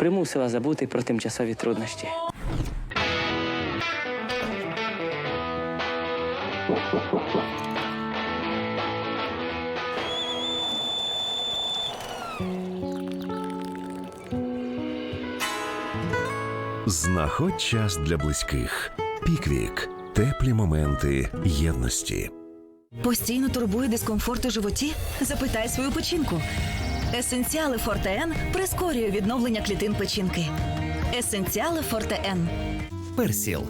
примусила забути про тимчасові труднощі. Знаходь час для близьких. Піквік. Теплі моменти єдності. Постійно турбує дискомфорт у животі? Запитай свою печінку. Есенціали Форте Н прискорює відновлення клітин печінки. Есенціали Форте Н. Персіл.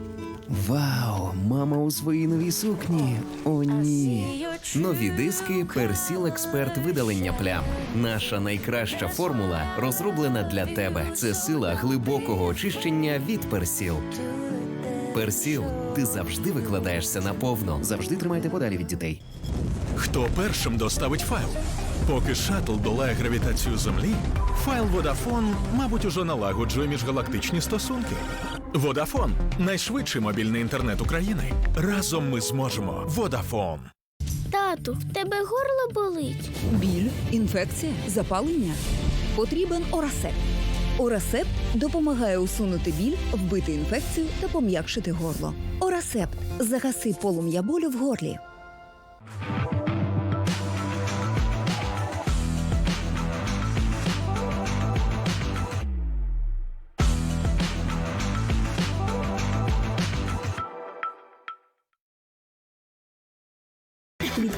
Вау, мама у своїй новій сукні. О, ні. Нові диски Персіл Експерт видалення плям. Наша найкраща формула розроблена для тебе. Це сила глибокого очищення від Персіл. Персіл, ти завжди викладаєшся наповно. Завжди тримайте подалі від дітей. Хто першим доставить файл? Поки шаттл долає гравітацію Землі, файл Водафон, мабуть, уже налагоджує міжгалактичні стосунки. Водафон найшвидший мобільний інтернет України. Разом ми зможемо. Водафон. Тату, в тебе горло болить. Біль, інфекція, запалення. Потрібен Орасеп. Орасеп допомагає усунути біль, вбити інфекцію та пом'якшити горло. Орасепт загаси полум'я болю в горлі.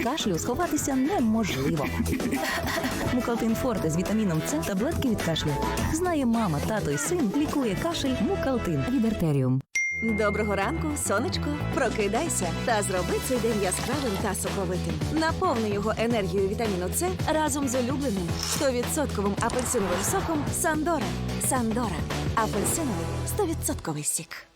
Кашлю сховатися неможливо. Мукалтин Форте з вітаміном С таблетки від кашлю. Знає мама, тато і син лікує кашель Мукалтин від артеріум. Доброго ранку, сонечко. Прокидайся та зроби цей день яскравим та соковитим. Наповни його енергією вітаміну С разом з улюбленим 100% апельсиновим соком Сандора. Сандора. Апельсиновий 100% сік.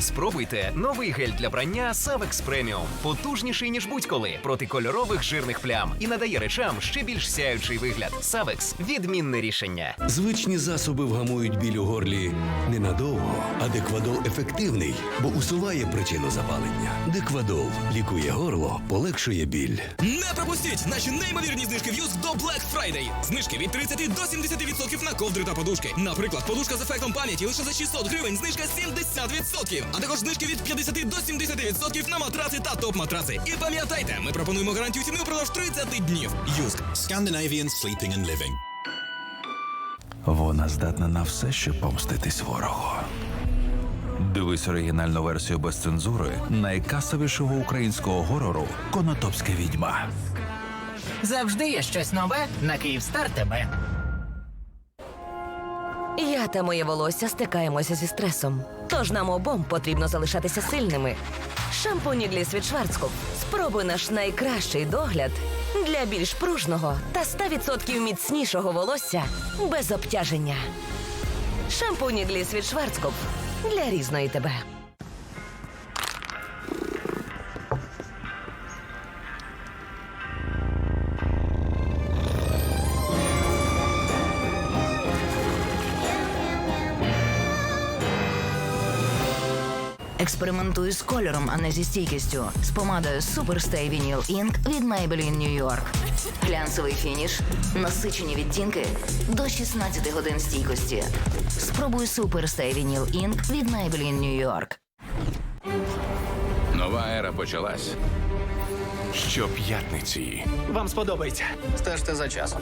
Спробуйте новий гель для прання Savex Premium. Потужніший, ніж будь-коли, проти кольорових жирних плям і надає речам ще більш сяючий вигляд. Savex – відмінне рішення. Звичні засоби вгамують біль у горлі ненадовго, а деквадол ефективний, бо усуває причину запалення. Деквадол лікує горло, полегшує біль. Не пропустіть наші неймовірні знижки в Юз до Black Friday. Знижки від 30 до 70% на ковдри та подушки. Наприклад, подушка з ефектом пам'яті лише за 600 гривень, знижка 70%. А також знижки від 50 до 70% на матраци та топ-матраци. І пам'ятайте, ми пропонуємо гарантію ціни впродовж 30 днів. Юзк. Scandinavian Sleeping and Living. Вона здатна на все, щоб помститись ворогу. Дивись оригінальну версію без цензури найкасовішого українського горору Конотопська відьма. Завжди є щось нове на Київстар ТБ. Я та моє волосся стикаємося зі стресом. Тож нам обом потрібно залишатися сильними. Шампунь Гліс від Шварцкоп. Спробуй наш найкращий догляд для більш пружного та 100% міцнішого волосся без обтяження. Шампунь Гліс від Шварцкоп для різної тебе. Експериментуй з кольором, а не зі стійкістю. З помадою Superstay Vinyl Ink від Maybelline New York. Глянцевий фініш, насичені відтінки до 16 годин стійкості. Спробуй Superstay Vinyl Ink від Maybelline New York. Нова ера почалась. Щоп'ятниці Вам сподобається. Стежте за часом.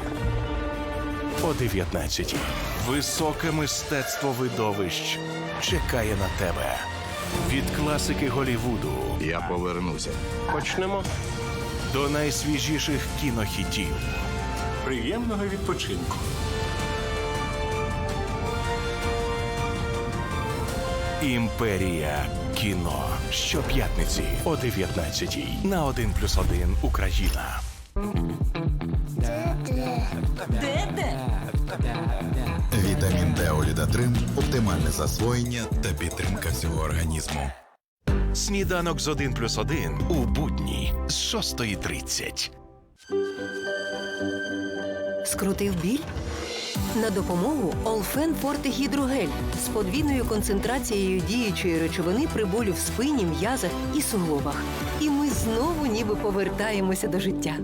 о 19 Високе мистецтво видовищ чекає на тебе. Від класики Голівуду Я повернуся. Почнемо. до найсвіжіших кінохітів. Приємного відпочинку. Імперія кіно. Щоп'ятниці о 19 на 1 плюс 1 Україна. Де де? Вітамін оптимальне засвоєння та підтримка всього організму. Сніданок з 1 плюс 1 у будні з 6.30. Скрутив біль? На допомогу Олфен Форте Гідрогель з подвійною концентрацією діючої речовини при болю в спині, м'язах і суглобах. І ми знову ніби повертаємося до життя.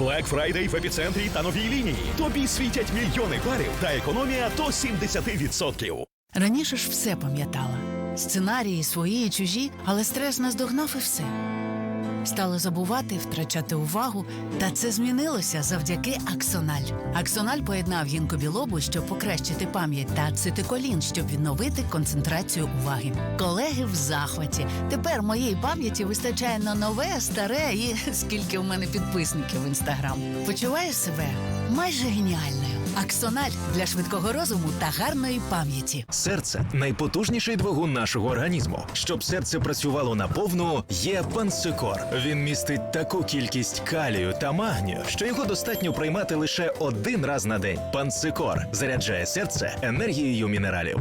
Black Friday в епіцентрі та новій лінії. Тобі світять мільйони барів та економія до 70%. Раніше ж все пам'ятала. Сценарії свої і чужі, але стрес наздогнав і все. Стала забувати, втрачати увагу, та це змінилося завдяки Аксональ. Аксональ поєднав гінкобілобу, щоб покращити пам'ять, та ацетиколін, щоб відновити концентрацію уваги. Колеги в захваті. Тепер моєї пам'яті вистачає на нове, старе і скільки в мене підписників в інстаграм. Почуваю себе майже геніальною. Аксональ для швидкого розуму та гарної пам'яті. Серце найпотужніший двигун нашого організму. Щоб серце працювало наповну, є пансикор. Він містить таку кількість калію та магнію, що його достатньо приймати лише один раз на день. Пансикор заряджає серце енергією мінералів.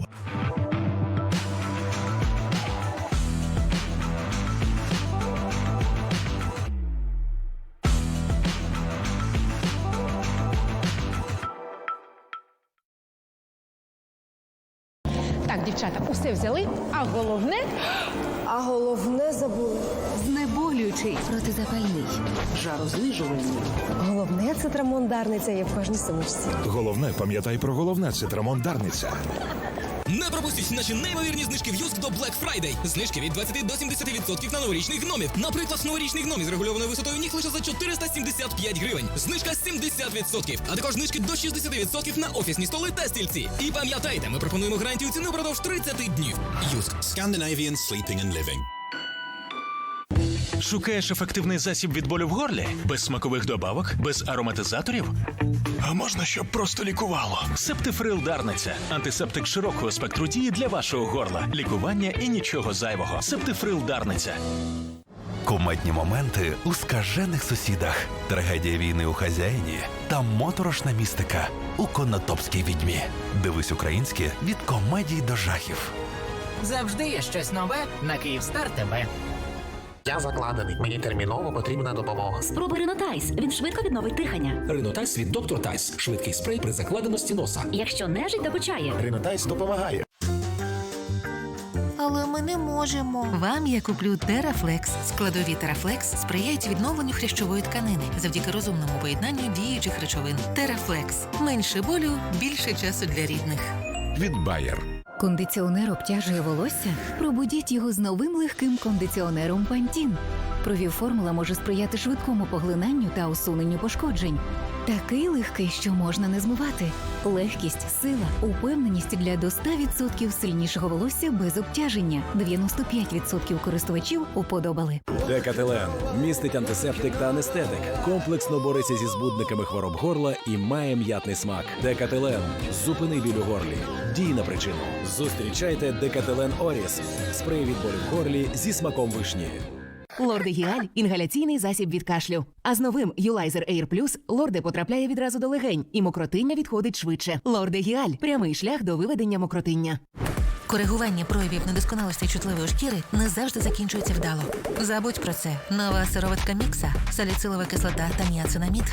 Головне. А головне забули. Знеболюючий, Протизапальний, жарознижувальний. Головне це трамондарниця є в кожній сумочці. Головне, пам'ятай про головне цитрамон Дарниця. Не пропустіть наші неймовірні знижки в Юск до Black Friday. Знижки від 20 до 70% на новорічних гномів. Наприклад, новорічний гном із регульованою висотою ніг лише за 475 гривень. Знижка 70%. А також знижки до 60% на офісні столи та стільці. І пам'ятайте, ми пропонуємо гарантію ціни впродовж 30 днів. Юск. Scandinavian Sleeping and Living. Шукаєш ефективний засіб від болю в горлі? Без смакових добавок, без ароматизаторів? А можна, щоб просто лікувало? Септифрил Дарниця. Антисептик широкого спектру дії для вашого горла. Лікування і нічого зайвого. Септифрил Дарниця. Кумедні моменти у скажених сусідах, трагедія війни у хазяїні та моторошна містика у конотопській відьмі. Дивись українське від комедій до жахів. Завжди є щось нове на Київстар ТВ. Я закладений. Мені терміново потрібна допомога. Спробуй Ринотайс. Він швидко відновить дихання. Ринотайс від доктор Тайс. Швидкий спрей при закладеності носа. Якщо нежить докучає. Ринотайс допомагає. Але ми не можемо. Вам я куплю Терафлекс. Складові Терафлекс сприяють відновленню хрящової тканини завдяки розумному поєднанню діючих речовин. Терафлекс менше болю, більше часу для рідних. Від Bayer. Кондиціонер обтяжує волосся? Пробудіть його з новим легким кондиціонером Пантін. Провів формула може сприяти швидкому поглинанню та усуненню пошкоджень. Такий легкий, що можна не змивати. Легкість, сила, упевненість для до 100% сильнішого волосся без обтяження. 95% користувачів уподобали. Декателен містить антисептик та анестетик. Комплексно бореться зі збудниками хвороб горла і має м'ятний смак. Декателен зупини біль у горлі. Дій на причину. Зустрічайте Декателен Оріс. Спрей від болю в горлі зі смаком вишні. Лордегіаль інгаляційний засіб від кашлю. А з новим Юлайзер Air Plus лорде потрапляє відразу до легень, і мокротиння відходить швидше. Лордегіаль прямий шлях до виведення мокротиння. Коригування проявів недосконалості чутливої шкіри не завжди закінчується вдало. Забудь про це. Нова сироватка мікса, саліцилова кислота та ніацинамід.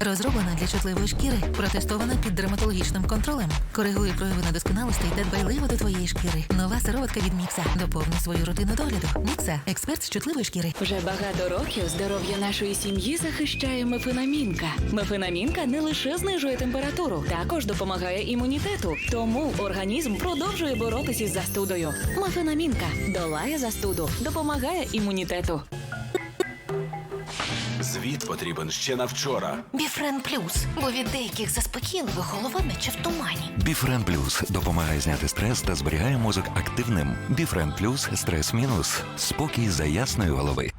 Розроблена для чутливої шкіри, протестована під дерматологічним контролем. Коригує прояви недосконалостей та дбайливо до твоєї шкіри. Нова сироватка від мікса. Доповни свою рутину догляду. Мікса експерт з чутливої шкіри. Вже багато років здоров'я нашої сім'ї захищає мефенамінка. Мефенамінка не лише знижує температуру, також допомагає імунітету. Тому організм продовжує боротися із застудою. Мефенамінка долає застуду, допомагає імунітету. Звіт потрібен ще на вчора. Біфрен плюс, бо від деяких заспокійливих голова наче в тумані. Біфрен Плюс допомагає зняти стрес та зберігає мозок активним. Біфрен Плюс стрес мінус. Спокій за ясної голови.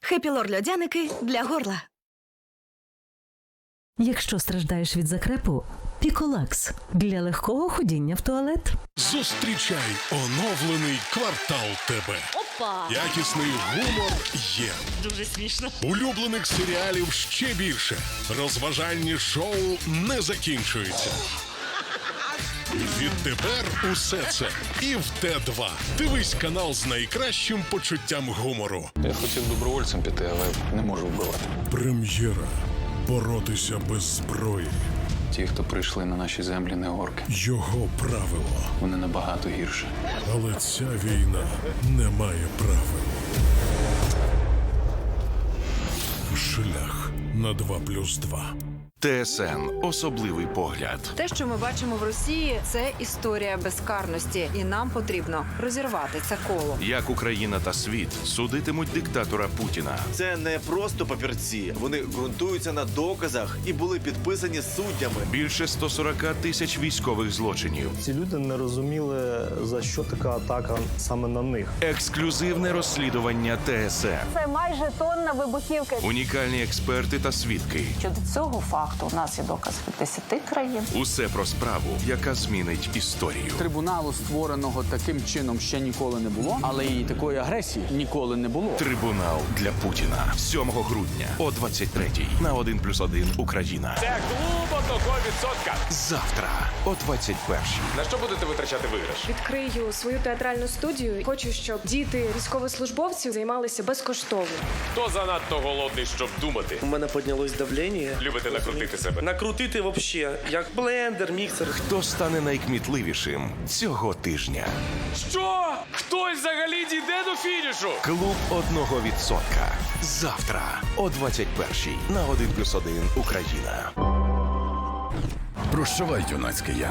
Хепілор льодяники для горла. Якщо страждаєш від закрепу, піколакс для легкого ходіння в туалет. Зустрічай оновлений квартал тебе. Опа! Якісний гумор є. Дуже смішно. Улюблених серіалів ще більше. Розважальні шоу не закінчуються. Відтепер усе це і в Т2. Дивись канал з найкращим почуттям гумору. Я хотів добровольцем піти, але не можу вбивати. Прем'єра. Боротися без зброї. Ті, хто прийшли на наші землі, не орки. Його правило. Вони набагато гірше. Але ця війна не має правил. Шлях на 2 плюс 2. ТСН особливий погляд. Те, що ми бачимо в Росії, це історія безкарності, і нам потрібно розірвати це коло. Як Україна та світ судитимуть диктатора Путіна. Це не просто папірці. Вони ґрунтуються на доказах і були підписані суддями. Більше 140 тисяч військових злочинів. Ці люди не розуміли за що така атака саме на них. Ексклюзивне розслідування ТСН. Це майже тонна вибухівки. Унікальні експерти та свідки. Щодо цього факту у нас є доказ від 10 країн. Усе про справу, яка змінить історію. Трибуналу створеного таким чином ще ніколи не було, але і такої агресії ніколи не було. Трибунал для Путіна 7 грудня о 23-й на 1 плюс 1 Україна. Це клуб одного відсотка. Завтра о 21-й. На що будете витрачати виграш? Відкрию свою театральну студію. Хочу, щоб діти військовослужбовців займалися безкоштовно. Хто занадто голодний, щоб думати? У мене піднялось давлення. Любите накрутити себе? Накрутити взагалі, як блендер, міксер. Хто стане найкмітливішим цього тижня? Що? Хтось взагалі дійде до фінішу? Клуб одного відсотка. Завтра о 21-й на 1 плюс 1 Україна. Прощавай, юнацьке я.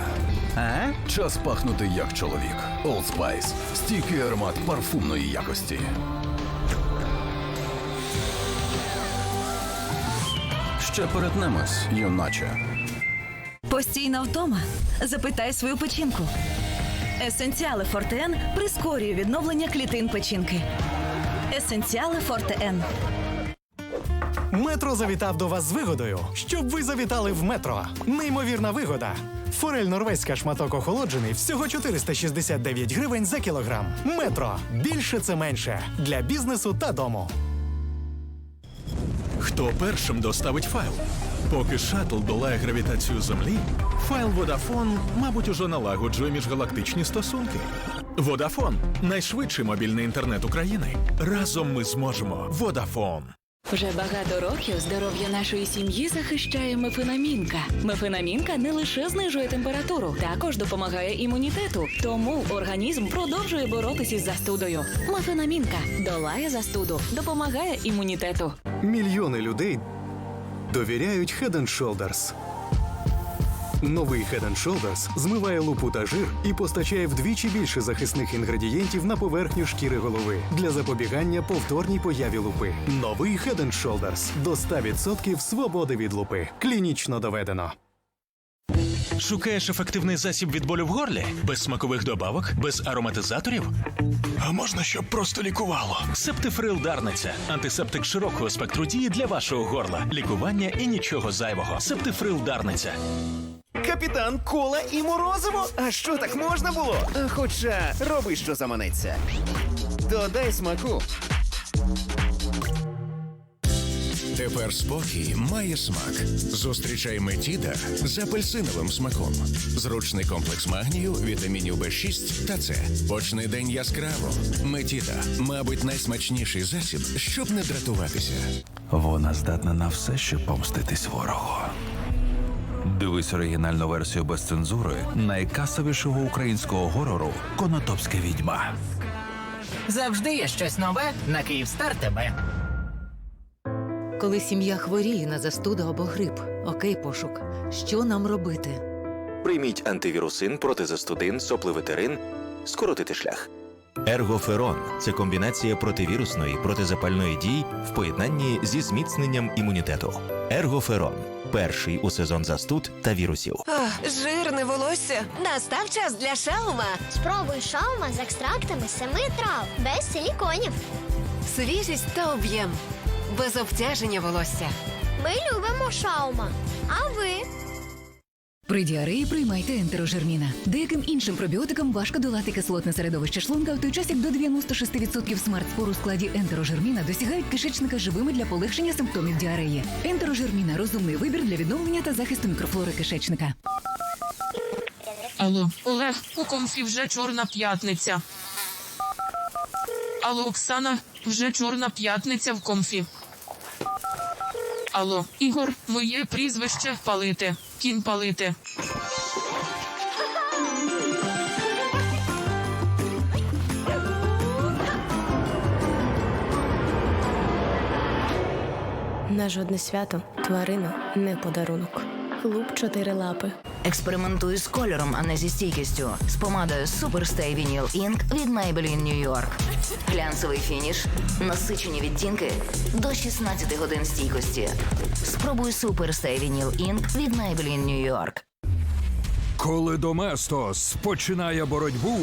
А? Час пахнути як чоловік. Old Spice. Стійкий аромат парфумної якості. Ще перетнемось, юначе. Постійна втома. Запитай свою печінку. Есенціали Фортен прискорює відновлення клітин печінки. Есенціали Фортен. Метро завітав до вас з вигодою, щоб ви завітали в метро. Неймовірна вигода. Форель норвезька шматок охолоджений всього 469 гривень за кілограм. Метро більше це менше для бізнесу та дому. Хто першим доставить файл? Поки шатл долає гравітацію Землі, файл Водафон, мабуть, уже налагоджує міжгалактичні стосунки. Водафон – найшвидший мобільний інтернет України. Разом ми зможемо. Vodafone. Вже багато років здоров'я нашої сім'ї захищає мефенамінка. Мефенамінка не лише знижує температуру, також допомагає імунітету. Тому організм продовжує боротися із застудою. Мефенамінка долає застуду, допомагає імунітету. Мільйони людей довіряють Head Shoulders. Новий Head Shoulders змиває лупу та жир і постачає вдвічі більше захисних інгредієнтів на поверхню шкіри голови для запобігання повторній появі лупи. Новий Head Shoulders до 100% свободи від лупи. Клінічно доведено. Шукаєш ефективний засіб від болю в горлі? Без смакових добавок, без ароматизаторів? А можна, щоб просто лікувало? Септифрил Дарниця. Антисептик широкого спектру дії для вашого горла. Лікування і нічого зайвого. Септифрил Дарниця. Капітан Кола і Морозиво? А що так можна було? Хоча роби, що заманеться. Додай смаку. Тепер спокій має смак. Зустрічай Метіда з апельсиновим смаком. Зручний комплекс магнію, вітамінів Б6 та С. Почни день яскраво. Метіда, мабуть, найсмачніший засіб, щоб не дратуватися. Вона здатна на все, щоб помститись ворогу. Дивись оригінальну версію без цензури найкасовішого українського горору Конотопська відьма. Завжди є щось нове на Київстар ТБ. Коли сім'я хворіє на застуду або грип, окей, пошук. Що нам робити? Прийміть антивірусин, протизастудин, сопливетерин, скоротити шлях. Ергоферон це комбінація противірусної протизапальної дії в поєднанні зі зміцненням імунітету. Ергоферон перший у сезон застуд та вірусів. Ах, жирне волосся. Настав час для шаума. Спробуй шаума з екстрактами семи трав, без силіконів. Свіжість та об'єм. Без обтяження волосся. Ми любимо шаума. А ви? При діареї приймайте ентерожерміна. Деяким іншим пробіотикам важко долати кислотне середовище шлунка, в той час як до 96% смарт-спор у складі ентерожерміна досягають кишечника живими для полегшення симптомів діареї. Ентерожерміна розумний вибір для відновлення та захисту мікрофлори кишечника. Алло, Олег, у комфі вже чорна п'ятниця. Алло, Оксана, вже чорна п'ятниця в комфі. Алло, Ігор, моє прізвище палити. Кінь палити. На жодне свято тварина не подарунок. Клуб чотири лапи. Експериментуй з кольором, а не зі стійкістю. З помадою Superstay Vinyl Ink від Maybelline New York. Глянцевий фініш, насичені відтінки до 16 годин стійкості. Спробуй Superstay Vinyl Ink від Maybelline New York. Коли Доместос починає боротьбу,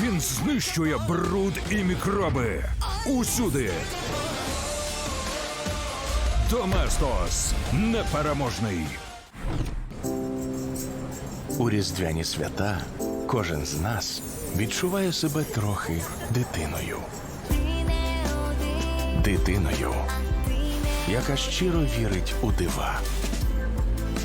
він знищує бруд і мікроби усюди. Доместос непереможний. У різдвяні свята кожен з нас відчуває себе трохи дитиною. Дитиною, яка щиро вірить у дива.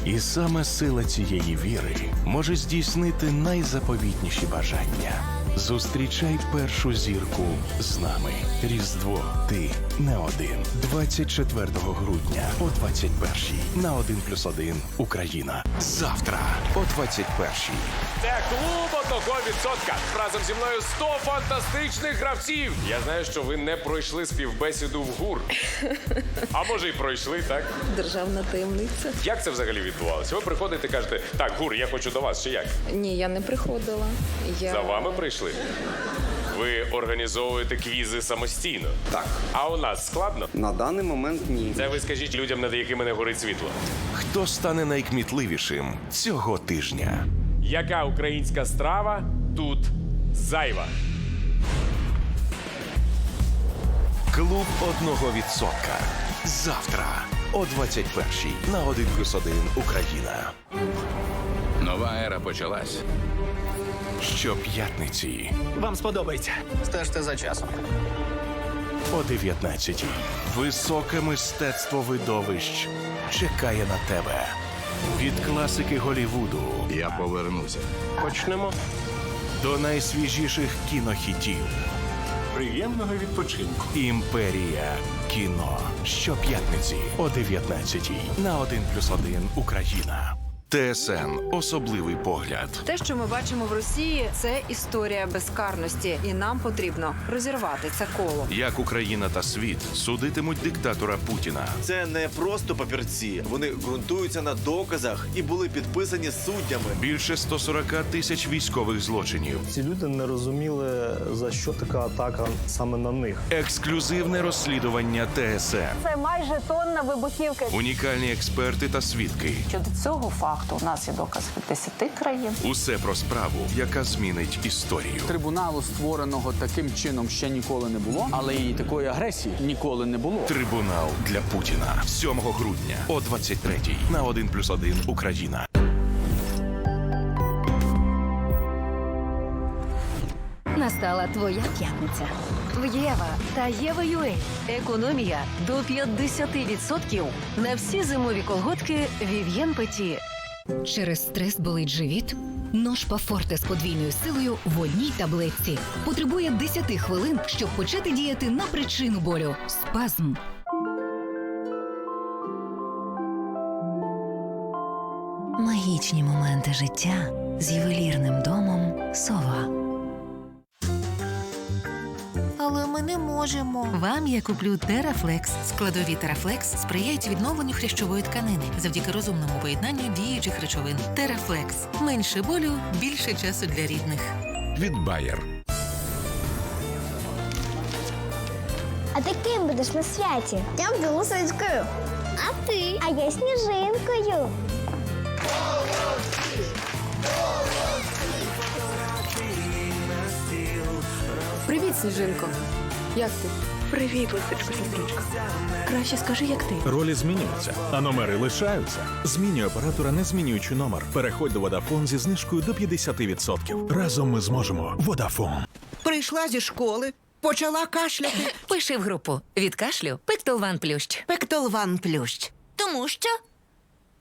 І саме сила цієї віри може здійснити найзаповітніші бажання. Зустрічай першу зірку з нами. Різдво. Ти не один. 24 грудня о 21 на 1 плюс 1 Україна. Завтра о 21 Це клуб одного відсотка. Разом зі мною 100 фантастичних гравців. Я знаю, що ви не пройшли співбесіду в ГУР. А може, й пройшли, так? Державна таємниця. Як це взагалі відбувалося? Ви приходите і кажете, так, ГУР, я хочу до вас, чи як? Ні, я не приходила. Я... За вами прийшли? Ви організовуєте квізи самостійно? Так. А у нас складно? На даний момент ні. Це ви скажіть людям, над якими не горить світло. Хто стане найкмітливішим цього тижня? Яка українська страва тут зайва? Клуб одного відсотка. Завтра о 21-й на 1 плюс 1 Україна. Нова ера почалась. Щоп'ятниці Вам сподобається. Стежте за часом. о 19 Високе мистецтво видовищ чекає на тебе. Від класики Голівуду. Я повернуся. Почнемо. До найсвіжіших кінохітів. Приємного відпочинку. Імперія кіно. Щоп'ятниці о 19 на 1 плюс 1 Україна. ТСН особливий погляд. Те, що ми бачимо в Росії, це історія безкарності, і нам потрібно розірвати це коло. Як Україна та світ судитимуть диктатора Путіна. Це не просто папірці. Вони ґрунтуються на доказах і були підписані суддями. Більше 140 тисяч військових злочинів. Ці люди не розуміли за що така атака саме на них. Ексклюзивне розслідування ТСН. Це майже тонна вибухівки. Унікальні експерти та свідки. Щодо цього факту у нас є доказ від 10 країн. Усе про справу, яка змінить історію. Трибуналу створеного таким чином ще ніколи не було, але і такої агресії ніколи не було. Трибунал для Путіна 7 грудня о 23 на 1 плюс 1 Україна. Настала твоя п'ятниця. В Єва та Єва Юей. Економія до 50% на всі зимові колготки Вів'єн Петі. Через стрес болить живіт? Ножпа Форте з подвійною силою в одній таблетці. Потребує 10 хвилин, щоб почати діяти на причину болю. Спазм. Магічні моменти життя з ювелірним домом Сова. Можемо. Вам я куплю Терафлекс. Складові Терафлекс сприяють відновленню хрящової тканини завдяки розумному поєднанню діючих речовин. Терафлекс менше болю, більше часу для рідних. Від Bayer. А ти ким будеш на святі? Я буду лисичкою. А ти? А я сніжинкою. Привіт, сніжинко. Як ти? Привіт, лисичко сестричко. Краще скажи, як ти. Ролі змінюються, а номери лишаються. Змінюй оператора, не змінюючи номер. Переходь до Vodafone зі знижкою до 50%. Разом ми зможемо. Vodafone. Прийшла зі школи, почала кашляти. Пиши в групу від кашлю Пектолван Плющ. Пектолван плющ. Тому що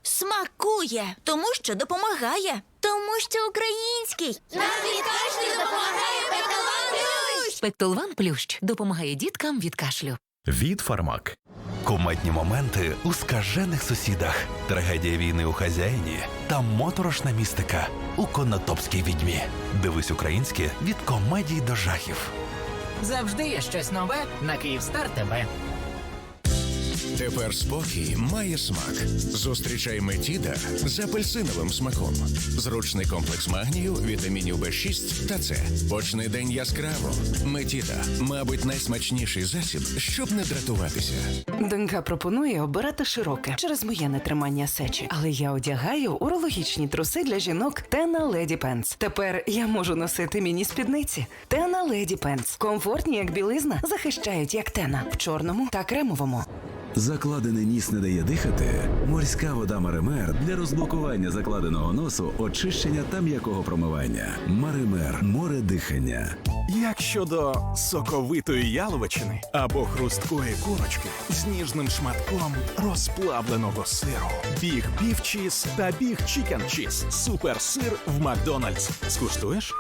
смакує, тому що допомагає, тому що український. Нам від кашлю допомагає Петалан Плющ! Пектолван Плющ допомагає діткам від кашлю. Від Фармак. Кумедні моменти у скажених сусідах, трагедія війни у хазяїні та моторошна містика у конотопській відьмі. Дивись українське від комедій до жахів. Завжди є щось нове на Київстар ТВ. Тепер спокій має смак. Зустрічай Метіда з апельсиновим смаком. Зручний комплекс магнію, вітамінів Б6 та С. Почни день яскраво. Метіда, мабуть, найсмачніший засіб, щоб не дратуватися. Донька пропонує обирати широке через моє нетримання сечі, але я одягаю урологічні труси для жінок Тена Леді Пенс. Тепер я можу носити міні спідниці. Тена Леді Пенс. Комфортні, як білизна, захищають як тена в чорному та кремовому. Закладений ніс не дає дихати. Морська вода Маример для розблокування закладеного носу, очищення та м'якого промивання. Маример море дихання. Як щодо соковитої яловичини або хрусткої курочки з ніжним шматком розплавленого сиру, біг біф чіз та біг чікен чіз. Суперсир в Макдональдс. Скуштуєш?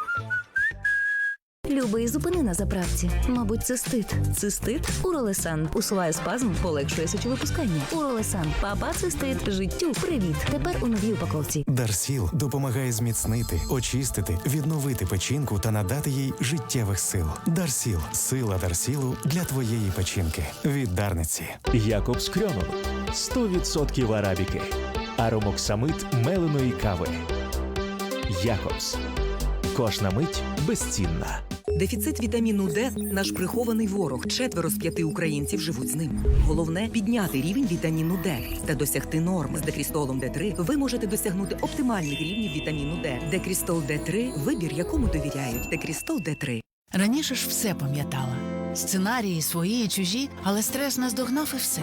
Любий, зупини на заправці. Мабуть, цистит. Цистит? Уролесан. Усуває спазм, полегшує сечовипускання. Уролесан. Папа цистит. Життю. Привіт. Тепер у новій упаковці. Дарсіл допомагає зміцнити, очистити, відновити печінку та надати їй життєвих сил. Дарсіл сила Дарсілу для твоєї печінки. Від Дарниці. Якобс Крьонов 100% арабіки. Аромоксамит меленої кави. Якобс. Кожна мить безцінна. Дефіцит вітаміну Д наш прихований ворог. Четверо з п'яти українців живуть з ним. Головне підняти рівень вітаміну Д та досягти норм. З декрістолом Д3 ви можете досягнути оптимальних рівнів вітаміну Д. Декрістол Д3 – вибір, якому довіряють. Декрістол Д3. Раніше ж все пам'ятала. Сценарії свої і чужі, але стрес наздогнав і все.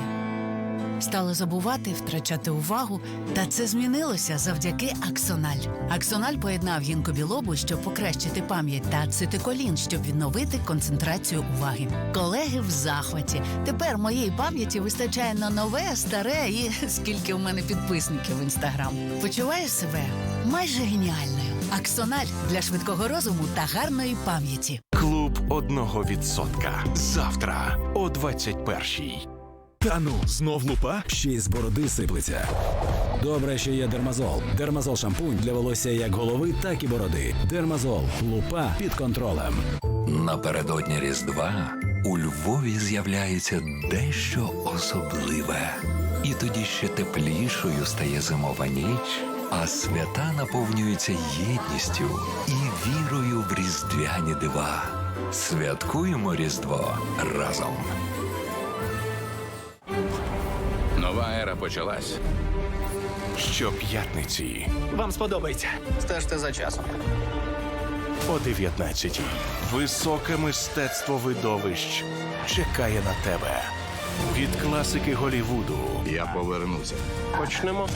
Стала забувати, втрачати увагу, та це змінилося завдяки Аксональ. Аксональ поєднав гінкобілобу, щоб покращити пам'ять, та цитиколін, щоб відновити концентрацію уваги. Колеги в захваті. Тепер моєї пам'яті вистачає на нове, старе і скільки у мене підписників в інстаграм. Почуваю себе майже геніальною. Аксональ для швидкого розуму та гарної пам'яті. Клуб одного відсотка. Завтра о 21-й. Та ну, знов лупа? Ще й з бороди сиплеться. Добре, що є дермазол. Дермазол шампунь для волосся як голови, так і бороди. Дермазол. Лупа під контролем. Напередодні Різдва у Львові з'являється дещо особливе. І тоді ще теплішою стає зимова ніч, а свята наповнюються єдністю і вірою в різдвяні дива. Святкуємо Різдво разом. Нова ера почалась. Щоп'ятниці Вам сподобається. Стежте за часом. о 19-й. Високе мистецтво видовищ чекає на тебе. Від класики Голівуду. Я повернуся. Почнемо.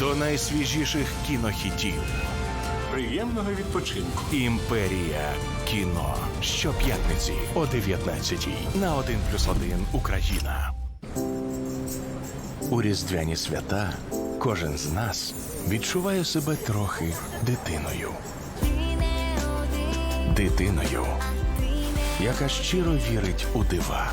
До найсвіжіших кінохітів. Приємного відпочинку. Імперія кіно. Щоп'ятниці о 19-й на 1 плюс 1 Україна. У різдвяні свята кожен з нас відчуває себе трохи дитиною. Дитиною, яка щиро вірить у дива.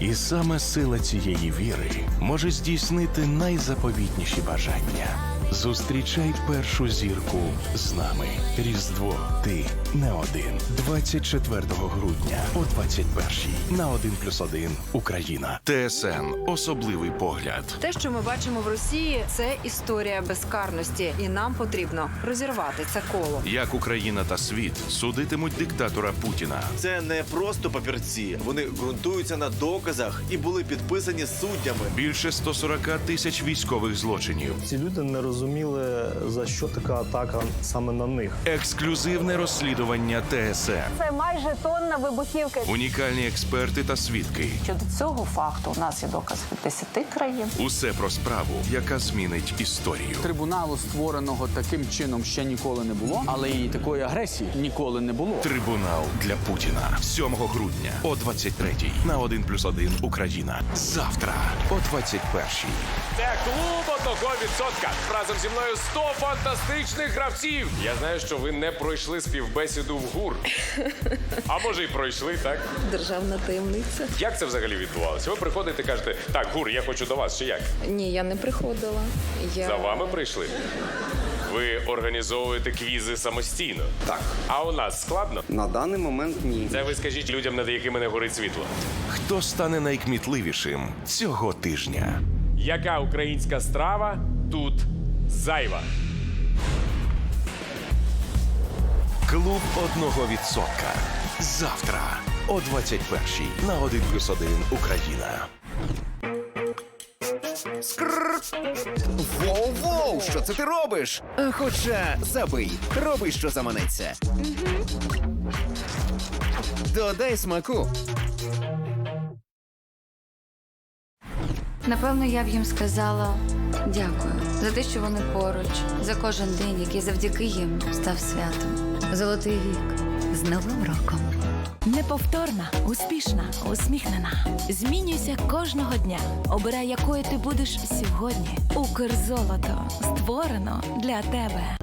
І саме сила цієї віри може здійснити найзаповітніші бажання. Зустрічай першу зірку з нами. Різдво. Ти не один. 24 грудня о 21 на 1 плюс 1 Україна. ТСН особливий погляд. Те, що ми бачимо в Росії, це історія безкарності, і нам потрібно розірвати це коло. Як Україна та світ судитимуть диктатора Путіна. Це не просто папірці. Вони ґрунтуються на доказах і були підписані суддями. Більше 140 тисяч військових злочинів. Ці люди не розуміють. Розуміли, за що така атака саме на них. Ексклюзивне розслідування ТСН. Це майже тонна вибухівки. Унікальні експерти та свідки. Щодо цього факту у нас є доказ від 10 країн. Усе про справу, яка змінить історію. Трибуналу, створеного таким чином, ще ніколи не було, але і такої агресії ніколи не було. Трибунал для Путіна 7 грудня о 23 на 1+,1 Україна. Завтра о 21 Це клуб одного відсотка. Разом зі мною 100 фантастичних гравців. Я знаю, що ви не пройшли співбесіду в ГУР. А може, й пройшли, так? Державна таємниця. Як це взагалі відбувалося? Ви приходите і кажете, так, ГУР, я хочу до вас, чи як? Ні, я не приходила. Я... За вами прийшли. Ви організовуєте квізи самостійно. Так. А у нас складно? На даний момент ні. Це ви скажіть людям, над якими не горить світло. Хто стане найкмітливішим цього тижня? Яка українська страва тут зайва? Клуб одного відсотка. Завтра о 21-й на 1+,1 Україна. Воу-воу, що це ти робиш? Е, Хоча забий, роби, що заманеться. Додай смаку. Напевно, я б їм сказала дякую за те, що вони поруч, за кожен день, який завдяки їм став святом. Золотий вік з Новим роком. Неповторна, успішна, усміхнена. Змінюйся кожного дня. Обирай, якою ти будеш сьогодні. Укрзолото створено для тебе.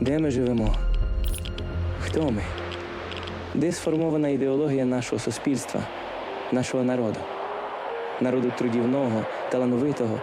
Де ми живемо? Хто ми? Де сформована ідеологія нашого суспільства, нашого народу? Народу трудівного, талановитого,